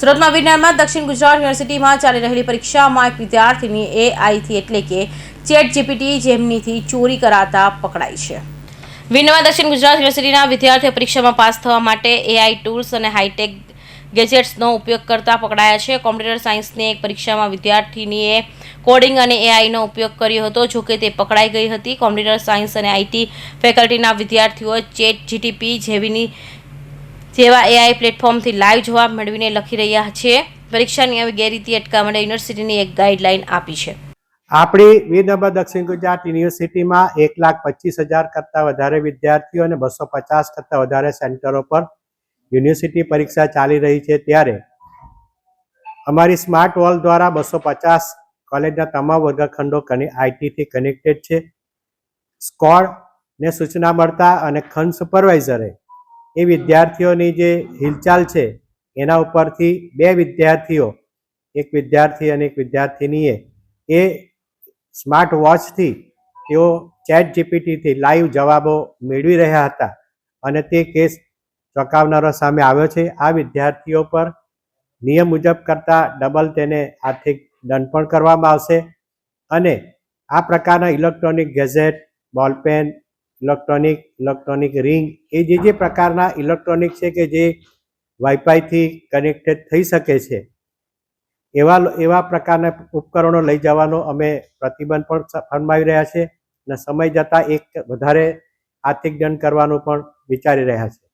સુરતમાં વિજ્ઞાનમાં દક્ષિણ ગુજરાત યુનિવર્સિટીમાં ચાલી રહેલી પરીક્ષામાં એક વિદ્યાર્થીની એઆઈથી એટલે કે ચેટ જીપીટી જેમનીથી ચોરી કરાતા પકડાઈ છે. વિજ્ઞાનમાં દક્ષિણ ગુજરાત યુનિવર્સિટીના વિદ્યાર્થીઓ પરીક્ષામાં પાસ થવા માટે એઆઈ ટૂલ્સ અને હાઈટેક ગેજેટ્સનો ઉપયોગ કરતા પકડાયા છે. કોમ્પ્યુટર સાયન્સની એક પરીક્ષામાં વિદ્યાર્થીનીએ કોડિંગ અને એઆઈનો ઉપયોગ કર્યો હતો જોકે તે પકડાઈ ગઈ હતી. કોમ્પ્યુટર સાયન્સ અને આઈટી ફેકલ્ટીના વિદ્યાર્થીઓ ચેટ જીટીપી જેવીની જેવા એઆઈ પ્લેટફોર્મથી લાઈવ જવાબ મેળવીને લખી રહ્યા છે. પરીક્ષાની આવી ગેરરીતિ અટકાવવા માટે યુનિવર્સિટીની એક ગાઈડલાઈન આપી છે. આપણી વીરનગર દક્ષિણ ગુજરાત યુનિવર્સિટીમાં એક લાખ પચીસ હજાર કરતાં વધારે વિદ્યાર્થીઓ અને બસો પચાસ કરતાં વધારે સેન્ટરો પર યુનિવર્સિટી પરીક્ષા ચાલી રહી છે. ત્યારે અમારી સ્માર્ટ વોલ દ્વારા બસો પચાસ કોલેજના તમામ વર્ગખંડો આઈટીથી કનેક્ટેડ છે. સ્કોડ ને સૂચના મળતા અને ખંડ સુપરવાઇઝરે એ વિદ્યાર્થીઓની જે હિલચાલ છે, એના ઉપરથી બે વિદ્યાર્થીઓ, એક વિદ્યાર્થી અને એક વિદ્યાર્થીનીએ, એ સ્માર્ટ વોચથી તેઓ ચેટ જીપીટીથી લાઈવ જવાબો મેળવી રહ્યા હતા અને તે કેસ ચોંકાવનારો સામે આવ્યો છે. આ વિદ્યાર્થીઓ પર નિયમ મુજબ કરતાં ડબલ તેને આર્થિક દંડ પણ કરવામાં આવશે અને આ પ્રકારના electronic gadget, ball pen electronic electronic ring, એ જે જે પ્રકારના ઇલેક્ટ્રોનિક છે કે જે વાઈફાઈથી કનેક્ટેડ થઈ શકે છે, એવા એવા પ્રકારના ઉપકરણો લઈ જવાનો અમે પ્રતિબંધ પણ ફરમાવી રહ્યા છે અને સમય જતાં એક વધારે આર્થિક દંડ કરવાનું પણ વિચારી રહ્યા છે.